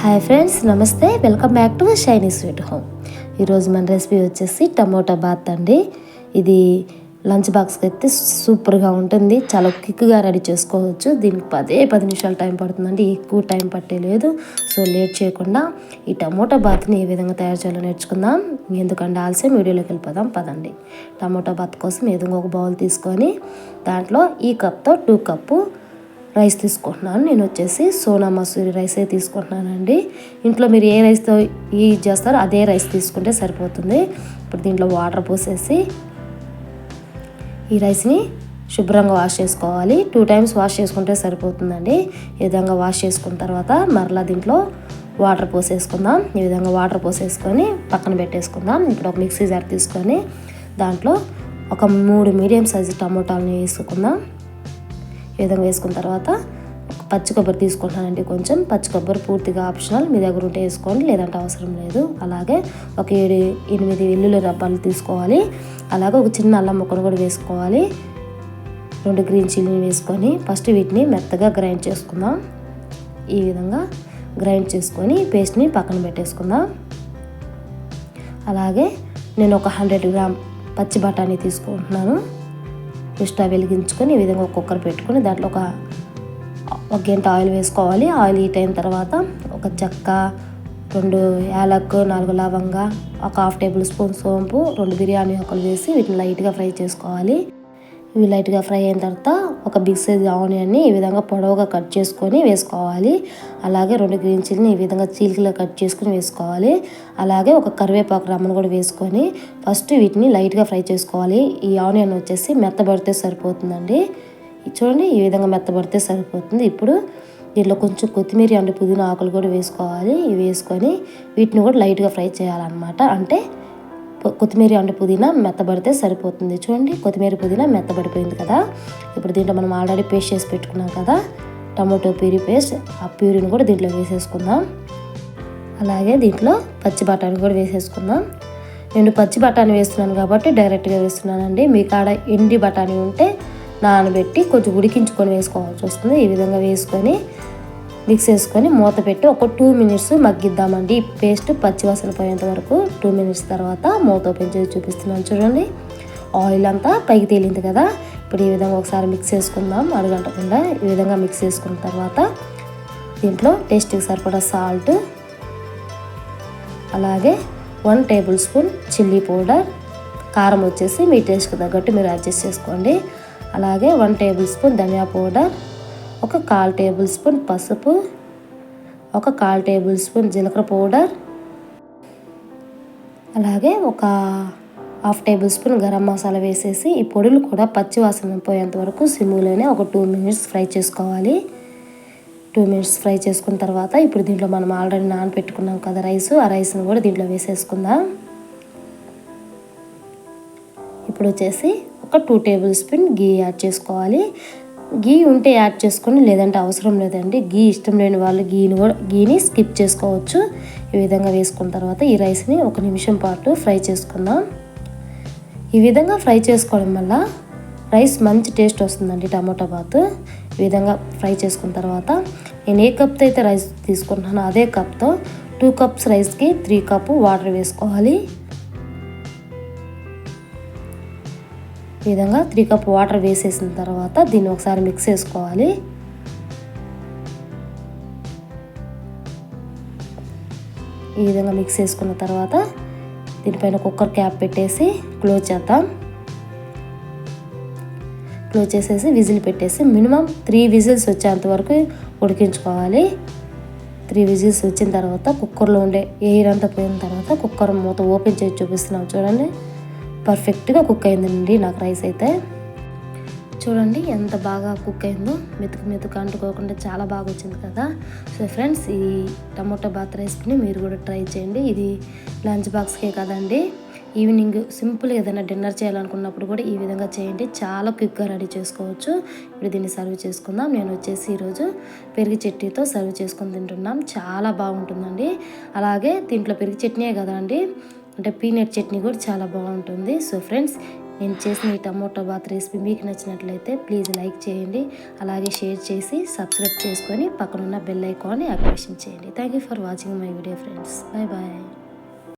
Hi friends నమస్తే. Welcome back to shiny sweet home ఈరోజు మన రెసిపీ వచ్చేసి టమోటా బాత్ అండి. ఇది లంచ్ బాక్స్కి అయితే సూపర్గా ఉంటుంది. చాలా క్విక్గా రెడీ చేసుకోవచ్చు. దీనికి పదే పది నిమిషాలు టైం పడుతుందండి. ఎక్కువ టైం పట్టేలేదు. సో లేట్ చేయకుండా ఈ టమోటా బాత్ని ఏ విధంగా తయారు చేయాలో నేర్చుకుందాం. ఎందుకంటే ఆలస్యం వీడియోలోకి వెళ్ళిపోదాం. పదండి. టమోటా బాత్ కోసం ఏదో ఒక బౌల్ తీసుకొని దాంట్లో ఈ కప్తో టూ కప్పు రైస్ తీసుకుంటున్నాను. నేను వచ్చేసి సోనా మసూరి రైసే తీసుకుంటున్నానండి. ఇంట్లో మీరు ఏ రైస్తో యూజ్ చేస్తారో అదే రైస్ తీసుకుంటే సరిపోతుంది. ఇప్పుడు దీంట్లో వాటర్ పోసేసి ఈ రైస్ని శుభ్రంగా వాష్ చేసుకోవాలి. టూ టైమ్స్ వాష్ చేసుకుంటే సరిపోతుందండి. ఈ విధంగా వాష్ చేసుకున్న తర్వాత మరలా దీంట్లో వాటర్ పోసేసుకుందాం. ఈ విధంగా వాటర్ పోసేసుకొని పక్కన పెట్టేసుకుందాం. ఇప్పుడు ఒక మిక్సీ జార్ తీసుకొని దాంట్లో ఒక మూడు మీడియం సైజు టమోటాలని వేసుకుందాం. విధంగా వేసుకున్న తర్వాత పచ్చి కొబ్బరి తీసుకుంటానండి కొంచెం. పచ్చి కొబ్బరి పూర్తిగా ఆప్షనల్. మీ దగ్గర ఉంటే వేసుకోండి లేదంటే అవసరం లేదు. అలాగే ఒక ఏడు ఎనిమిది వెల్లుల్లి రబ్బాలు తీసుకోవాలి. అలాగే ఒక చిన్న అల్లం ముక్కను కూడా వేసుకోవాలి. రెండు గ్రీన్ చిల్లీని వేసుకొని ఫస్ట్ వీటిని మెత్తగా గ్రైండ్ చేసుకుందాం. ఈ విధంగా గ్రైండ్ చేసుకొని పేస్ట్ని పక్కన పెట్టేసుకుందాం. అలాగే నేను ఒక హండ్రెడ్ గ్రామ్ పచ్చి బఠానీ తీసుకుంటున్నాను. స్టవ్ వెలిగించుకొని ఈ విధంగా ఒక కుక్కర్ పెట్టుకొని దాంట్లో ఒక ఒక గంట ఆయిల్ వేసుకోవాలి. ఆయిల్ హీట్ అయిన తర్వాత ఒక చెక్క రెండు యాలక్ నాలుగు లవంగా ఒక హాఫ్ టేబుల్ స్పూన్ సోంపు రెండు బిర్యానీ ఆకులు వేసి వీటిని లైట్గా ఫ్రై చేసుకోవాలి. ఇవి లైట్గా ఫ్రై అయిన తర్వాత ఒక బిగ్ సైజ్ ఆనియన్ని ఈ విధంగా పొడవుగా కట్ చేసుకొని వేసుకోవాలి. అలాగే రెండు గ్రీన్ చిల్లీని ఈ విధంగా చీలికలో కట్ చేసుకొని వేసుకోవాలి. అలాగే ఒక కరివేపాకు రమ్మను కూడా వేసుకొని ఫస్ట్ వీటిని లైట్గా ఫ్రై చేసుకోవాలి. ఈ ఆనియన్ వచ్చేసి మెత్తబడితే సరిపోతుందండి. చూడండి ఈ విధంగా మెత్తబడితే సరిపోతుంది. ఇప్పుడు దీంట్లో కొంచెం కొత్తిమీర అండ్ పుదీనా ఆకులు కూడా వేసుకోవాలి. ఇవి వేసుకొని వీటిని కూడా లైట్గా ఫ్రై చేయాలన్నమాట. అంటే కొత్తిమీర అంటే పుదీనా మెత్తబడితే సరిపోతుంది. చూడండి కొత్తిమీర పుదీనా మెత్తబడిపోయింది కదా. ఇప్పుడు దీంట్లో మనం ఆల్రెడీ పేస్ట్ చేసి పెట్టుకున్నాం కదా. టమాటో ప్యూరీ పేస్ట్ ఆ ప్యూరీని కూడా దీంట్లో వేసేసుకుందాం. అలాగే దీంట్లో పచ్చి బఠానీ కూడా వేసేసుకుందాం. నేను పచ్చి బఠానీ వేస్తున్నాను కాబట్టి డైరెక్ట్గా వేస్తున్నానండి. మీ కాడ ఎండి బఠానీ ఉంటే నానబెట్టి కొంచెం ఉడికించుకొని వేసుకోవాల్సి వస్తుంది. ఈ విధంగా వేసుకొని మిక్స్ చేసుకొని మూత పెట్టి ఒక టూ మినిట్స్ మగ్గిద్దామండి. ఈ పేస్ట్ పచ్చివాసన పోయేంత వరకు టూ మినిట్స్ తర్వాత మూత ఓపెన్ చేసి చూపిస్తున్నాను చూడండి. ఆయిల్ అంతా పైకి తేలింది కదా. ఇప్పుడు ఈ విధంగా ఒకసారి మిక్స్ చేసుకుందాం. అడగంటకుండా ఈ విధంగా మిక్స్ చేసుకున్న తర్వాత దీంట్లో టేస్ట్కి సరిపడా సాల్ట్ అలాగే one tablespoon chilli powder కారం వచ్చేసి మీ టేస్ట్కి తగ్గట్టు మీరు అడ్జస్ట్ చేసుకోండి. అలాగే వన్ టేబుల్ స్పూన్ ధనియా పౌడర్ ఒక కాల్ టేబుల్ స్పూన్ పసుపు ఒక కాల్ టేబుల్ స్పూన్ జీలకర్ర పౌడర్ అలాగే ఒక half tablespoon garam masala వేసేసి ఈ పొడులు కూడా పచ్చివాసన పోయేంత వరకు సిమ్లోనే ఒక టూ మినిట్స్ ఫ్రై చేసుకోవాలి. టూ మినిట్స్ ఫ్రై చేసుకున్న తర్వాత ఇప్పుడు దీంట్లో మనం ఆల్రెడీ నానబెట్టుకున్నాం కదా రైస్ ఆ రైస్ని కూడా దీంట్లో వేసేసుకుందాం. ఇప్పుడు వచ్చేసి ఒక two tablespoon ghee add చేసుకోవాలి. గీ ఉంటే యాడ్ చేసుకోండి లేదంటే అవసరం లేదండి. గీ ఇష్టం లేని వాళ్ళు గీని కూడా గీని స్కిప్ చేసుకోవచ్చు. ఈ విధంగా వేసుకున్న తర్వాత ఈ రైస్ని ఒక నిమిషం పాటు ఫ్రై చేసుకుందాం. ఈ విధంగా ఫ్రై చేసుకోవడం వల్ల రైస్ మంచి టేస్ట్ వస్తుందండి టమాటా బాత్. ఈ విధంగా ఫ్రై చేసుకున్న తర్వాత నేను ఏ కప్తో అయితే రైస్ తీసుకుంటున్నానో అదే కప్తో టూ కప్స్ రైస్కి త్రీ కప్ వాటర్ వేసుకోవాలి. ఈ విధంగా త్రీ కప్ వాటర్ వేసేసిన తర్వాత దీన్ని ఒకసారి మిక్స్ చేసుకోవాలి. ఈ విధంగా మిక్స్ చేసుకున్న తర్వాత దీనిపైన కుక్కర్ క్యాప్ పెట్టేసి క్లోజ్ చేద్దాం. క్లోజ్ చేసేసి విజిల్ పెట్టేసి మినిమం త్రీ విజిల్స్ వచ్చేంత వరకు ఉడికించుకోవాలి. త్రీ విజిల్స్ వచ్చిన తర్వాత కుక్కర్లో ఉండే ఎయిర్ అంతా పోయిన తర్వాత కుక్కర్ మూత ఓపెన్ చేసి చూపిస్తున్నాం చూడండి. పర్ఫెక్ట్గా కుక్ అయిందండి నాకు రైస్ అయితే. చూడండి ఎంత బాగా కుక్ అయిందో. మెతుకు మెతుకు అంటుకోకుండా చాలా బాగా వచ్చింది కదా. సో ఫ్రెండ్స్ ఈ టమోటా బాత్ రెసిపీని మీరు కూడా ట్రై చేయండి. ఇది లంచ్ బాక్స్కే కదండి. ఈవినింగ్ సింపుల్ ఏదైనా డిన్నర్ చేయాలనుకున్నప్పుడు కూడా ఈ విధంగా చేయండి. చాలా క్విక్గా రెడీ చేసుకోవచ్చు. ఇప్పుడు దీన్ని సర్వ్ చేసుకుందాం. నేను వచ్చేసి ఈరోజు పెరుగు చట్నీతో సర్వ్ చేసుకొని తింటున్నాం. చాలా బాగుంటుందండి. అలాగే దీంట్లో పెరుగు చట్నీయే కదండి. అంటే పీనట్ చట్నీ కూడా చాలా బాగుంటుంది. సో ఫ్రెండ్స్ నేను చేసిన ఈ టమోటా బాత్ రెసిపీ మీకు నచ్చినట్లయితే ప్లీజ్ లైక్ చేయండి. అలాగే షేర్ చేసి సబ్స్క్రైబ్ చేసుకొని పక్కనున్న బెల్ ఐకాన్ని యాక్టివేషన్ చేయండి. Thank you for watching my video friends. Bye bye.